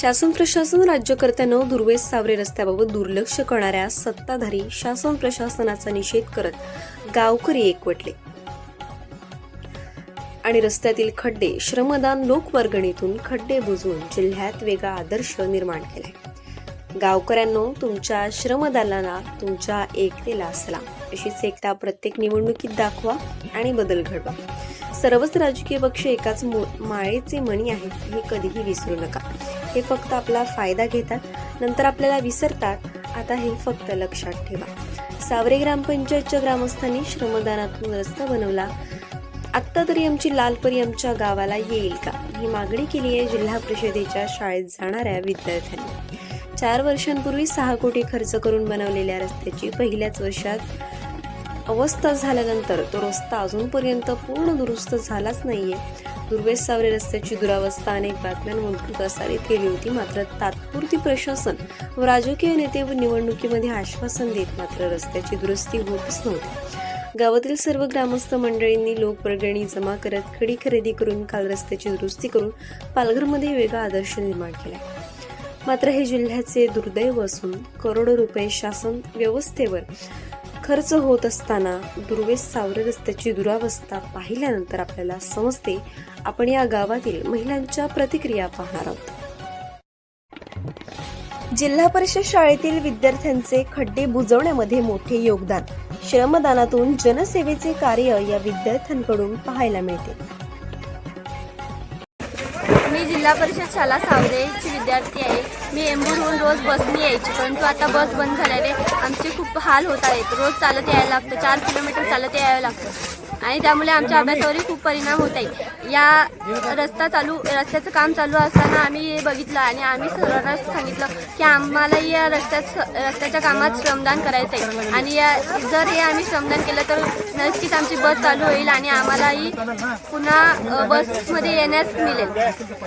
शासन प्रशासन राज्यकर्त्यानं दुर्वेस सावरे रस्त्याबाबत दुर्लक्ष करणाऱ्या सत्ताधारी शासन प्रशासनाचा निषेध करत गावकरी एकवटले. आणि रस्त्यातील खड्डे श्रमदान लोकवर्गणीतून खड्डे बुजवून जिल्ह्यात वेगळा आदर्श निर्माण केलाय. गावकऱ्यांनो तुमच्या श्रमदानाला तुमच्या एकतेला सलाम. अशीच एकता प्रत्येक निवडणुकीत दाखवा आणि बदल घडवा. सर्वच राजकीय पक्ष एकाच माळेचे मणी आहेत हे कधीही विसरू नका. हे फक्त आपला फायदा घेतात नंतर आपल्याला विसरतात आता हे फक्त लक्षात ठेवा. सावरे ग्रामपंचायतच्या ग्रामस्थांनी श्रमदानातून रस्ता बनवला. आत्ता तरी आमची लालपरी आमच्या गावाला येईल का? ही मागणी केली आहे जिल्हा परिषदेच्या शाळेत जाणाऱ्या विद्यार्थ्यांनी. चार वर्षांपूर्वी सहा कोटी खर्च करून बनवलेल्या रस्त्याची पहिल्याच वर्षात अवस्था झाल्यानंतर तो रस्ता अजूनपर्यंत पूर्ण दुरुस्त झालाच नाहीये. दुर्वेश सावरे रस्त्याची दुरावस्था अनेक बातम्यांमधून प्रसारित केली होती. मात्र तात्पुरती प्रशासन व राजकीय नेते व निवडणुकीमध्ये आश्वासन देत मात्र रस्त्याची दुरुस्ती होतच नव्हती. गावातील सर्व ग्रामस्थ मंडळींनी लोकवर्गणी जमा करत खडी खरेदी करून काल रस्त्याची दुरुस्ती करून पालघरमध्ये वेगळा आदर्श निर्माण केला. मात्र हे जिल्ह्याचे दुर्दैव असून करोडो रुपये शासन व्यवस्थेवर खर्च होत असताना दुर्वेस सावरे रस्त्याची दुरावस्था पाहिल्यानंतर आपल्याला समजते. आपण या गावातील महिलांच्या प्रतिक्रिया पाहणार आहोत. जिल्हा परिषद शाळेतील विद्यार्थ्यांचे खड्डे बुजवण्यामध्ये मोठे योगदान. श्रमदानातून जनसेवेचे कार्य या विद्यार्थ्यांकडून पाहायला मिळते. जिल्हा परिषद शाळा सावरेची विद्यार्थी आहे. मी एंबूरहून रोज बसनी यायची परंतु आता बस बंद झाल्याने आमचे खूप हाल होत आहेत. रोज चालत यायला लागतं चार किलोमीटर चालत यावं लागतं. आणि त्यामुळे आमच्या अभ्यासावरही खूप परिणाम होत आहे या रस्ता चालू रस्त्याचं काम चालू असताना आम्ही हे बघितलं आणि आम्ही सर्वांना सांगितलं की आम्हाला या रस्त्यात रस्त्याच्या कामात श्रमदान करायचं आहे आणि या जर हे आम्ही श्रमदान केलं तर नक्कीच आमची बस चालू होईल आणि आम्हालाही पुन्हा बसमध्ये येण्यास मिळेल.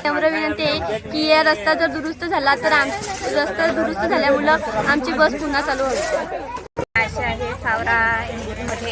त्यामुळे विनंती आहे की या रस्ता जर दुरुस्त झाला तर आम रस्ता दुरुस्त झाल्यामुळं आमची बस पुन्हा चालू होईल. सावरा मध्ये.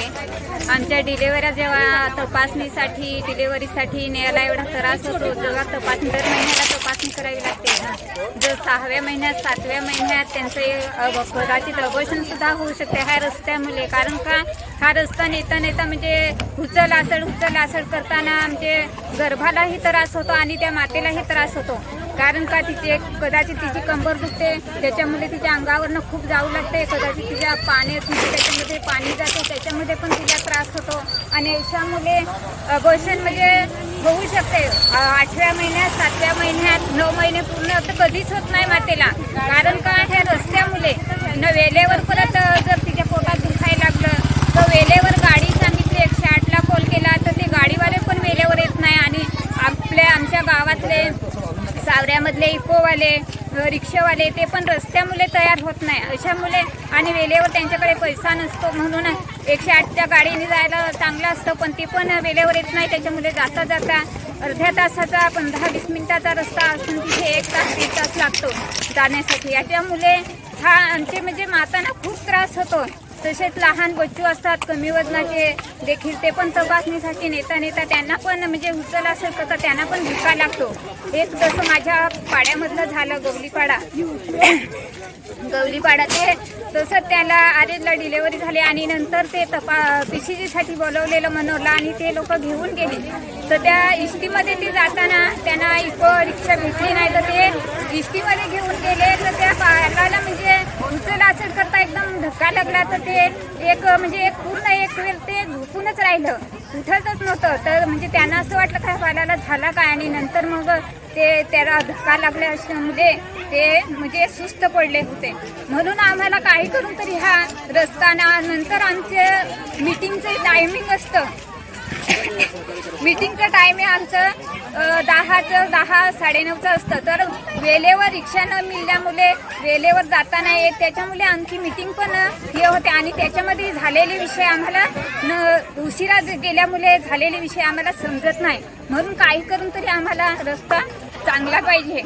आमच्या डिलेवऱ्या जेव्हा तपासणीसाठी डिलेवरीसाठी न्यायला एवढा त्रास होतो जेव्हा तपासणी दर महिन्याला तपासणी करावी लागते जर सहाव्या महिन्यात सातव्या महिन्यात त्यांचं कदाचित अबॉर्शन होऊ शकते ह्या रस्त्यामुळे. कारण का? हा रस्ता नेता नेता म्हणजे हुचल आसड हुचल आसड करताना म्हणजे गर्भालाही त्रास होतो आणि त्या मातेलाही त्रास होतो. कारण का तिचे कदाचित तिची कंबर दुखते त्याच्यामुळे तिच्या अंगावरनं खूप जाऊ लागते कदाचित तिच्या पाणी त्याच्यामध्ये पाणी जाते त्याच्यामध्ये पण तिला त्रास होतो. आणि याच्यामुळे अबोशन म्हणजे होऊ शकते. आठव्या महिन्यात सातव्या महिन्यात नऊ महिने पूर्ण तर कधीच होत नाही मातेला. कारण का ह्या रस्त्यामुळे न वेळेवर परत अ, जर तिच्या पोटात दुखायला लागलं तर वेळेवर गाडी सांगितली एकशे आठला कॉल केला तर ते गाडीवाले पण वेळेवर येत नाही आणि आपल्या आमच्या गावातले सावऱ्यामधले इकोवाले रिक्षावाले ते पण रस्त्यामुळे तयार होत नाही. अशामुळे आणि वेळेवर त्यांच्याकडे पैसा नसतो. म्हणून एकशे आठच्या गाडीने जायला चांगलं असतं पण ते पण वेळेवर येत नाही. त्याच्यामुळे जाता जाता अर्ध्या तासाचा पंधरा वीस मिनिटाचा रस्ता असून तिथे एक तास दीड तास लागतो जाण्यासाठी. याच्यामुळे हा आमचे म्हणजे मातांना खूप त्रास होतो. तसेच लहान बच्चू असतात कमी वजनाचे देखील ते पण तपासणीसाठी नेता नेता त्यांना पण म्हणजे उचल असेल तर त्यांना पण धुका लागतो. एक जसं माझ्या पाड्यामधलं झालं गवलीपाडा. गवलीपाडा ते तसं त्याला आरेजला डिलेवरी झाली आणि नंतर ते तपा पी सी जीसाठी बोलवलेलं मनोरला आणि ते लोक घेऊन गेले. तर त्या इष्टीमध्ये ते जाताना त्यांना इको रिक्षा भेटली नाही तर ते इष्टीमध्ये घेऊन गेले तर त्या बाळाला म्हणजे उचल असेल करता एकदम धक्का लागला तर ते एक म्हणजे एक पूर्ण एक वेळ ते झोपूनच राहिलं. उठतच नव्हतं. तर म्हणजे त्यांना असं वाटलं काय बाळाला झाला काय? आणि नंतर मग ते त्याला धक्का लागल्या असल्यामुळे ते म्हणजे सुस्त पडले होते. म्हणून आम्हाला काही करून तरी हा रस्ता ना नंतर आमचे मिटिंगचं टायमिंग असतं. मीटिंगचं टाईम आमचं दहाचं दहा साडेनऊचं असतं. तर वेळेवर रिक्षा न मिळाल्यामुळे वेळेवर जाता नाही येत त्याच्यामुळे आमची मीटिंग पण हे होते. आणि त्याच्यामध्ये झालेले विषय आम्हाला न उशिरा गेल्यामुळे झालेले विषय आम्हाला समजत नाही. म्हणून काही करून तरी आम्हाला रस्ता चांगला पाहिजे.